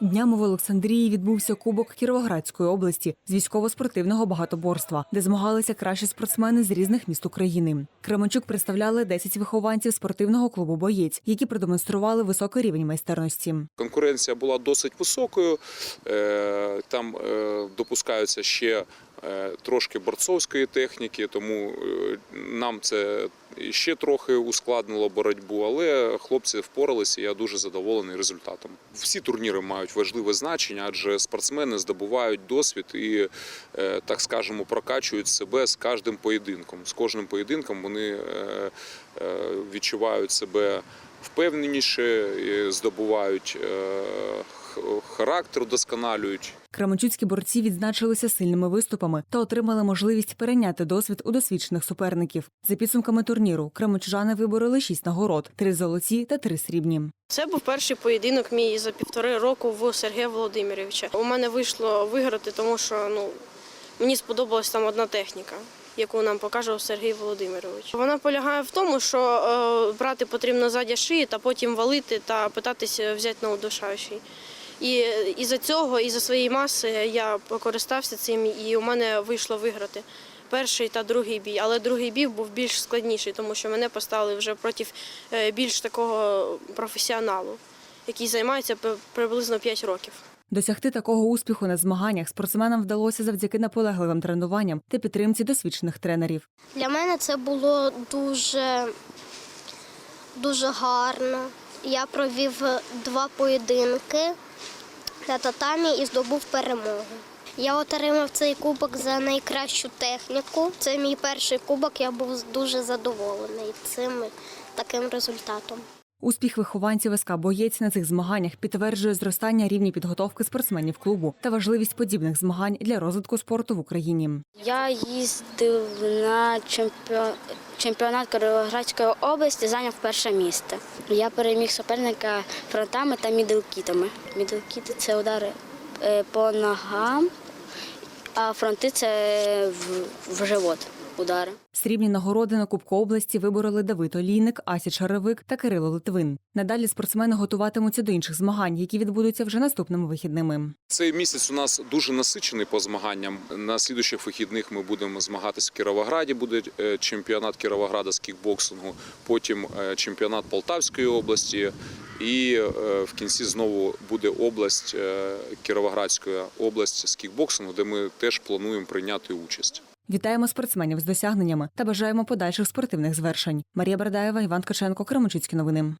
Днями в Олександрії відбувся Кубок Кіровоградської області з військово-спортивного багатоборства, де змагалися кращі спортсмени з різних міст України. Кременчук представляли 10 вихованців спортивного клубу Боєць, які продемонстрували високий рівень майстерності. Конкуренція була досить високою. Е, Там е, допускаються ще е, трошки борцовської техніки, тому нам це ще трохи ускладнило боротьбу, але хлопці впоралися. і Я дуже задоволений результатом. Всі турніри мають важливе значення, адже спортсмени здобувають досвід і, е, так скажемо, прокачують себе з кожним поєдинком. З кожним поєдинком вони е, е, відчувають себе впевненіше, здобувають характер, вдосконалюють. Кременчуцькі борці відзначилися сильними виступами та отримали можливість перейняти досвід у досвідчених суперників. За підсумками турніру кременчужани вибороли шість нагород: три золоті та три срібні. Це був перший поєдинок мій за півтори року в Сергія Володимировича. У мене вийшло виграти, тому що ну мені сподобалась там одна техніка, яку нам покаже Сергій Володимирович. Вона полягає в тому, що е, брати потрібно ззаді шиї та потім валити та питатися взяти на удушаючий. І із-за цього, із-за своєї маси, я покористався цим, і у мене вийшло виграти перший та другий бій. Але другий бій був більш складніший, тому що мене поставили вже проти е, більш такого професіоналу, який займається приблизно 5 років. Досягти такого успіху на змаганнях спортсменам вдалося завдяки наполегливим тренуванням та підтримці досвідчених тренерів. Для мене це було дуже, дуже гарно. Я провів два поєдинки на татамі і здобув перемогу. Я отримав цей кубок за найкращу техніку. Це мій перший кубок. Я був дуже задоволений цим таким результатом. Успіх вихованців СК Боєць на цих змаганнях підтверджує зростання рівні підготовки спортсменів клубу та важливість подібних змагань для розвитку спорту в Україні. Я їздив на чемпіо- чемпіонат Кировоградської області, зайняв перше місце. Я переміг суперника фронтами та міделкітами. Міделкіти це удари е, по ногам, а фронти це в, в живот удари. Срібні нагороди на Кубку області вибороли Давид Олійник, Ася Чаровик та Кирило Литвин. Надалі спортсмени готуватимуться до інших змагань, які відбудуться вже наступними вихідними. Цей місяць у нас дуже насичений по змаганням. На слідучих вихідних ми будемо змагатися в Кіровограді. Буде е, чемпіонат Кіровограда з кікбоксингу, потім е, чемпіонат Полтавської області. І е, в кінці знову буде область Кіровоградська область з кікбоксингу, де ми теж плануємо прийняти участь. Вітаємо спортсменів з досягненнями та бажаємо подальших спортивних звершень. Марія Бардаєва, Іван Каченко, Кременчуцькі новини.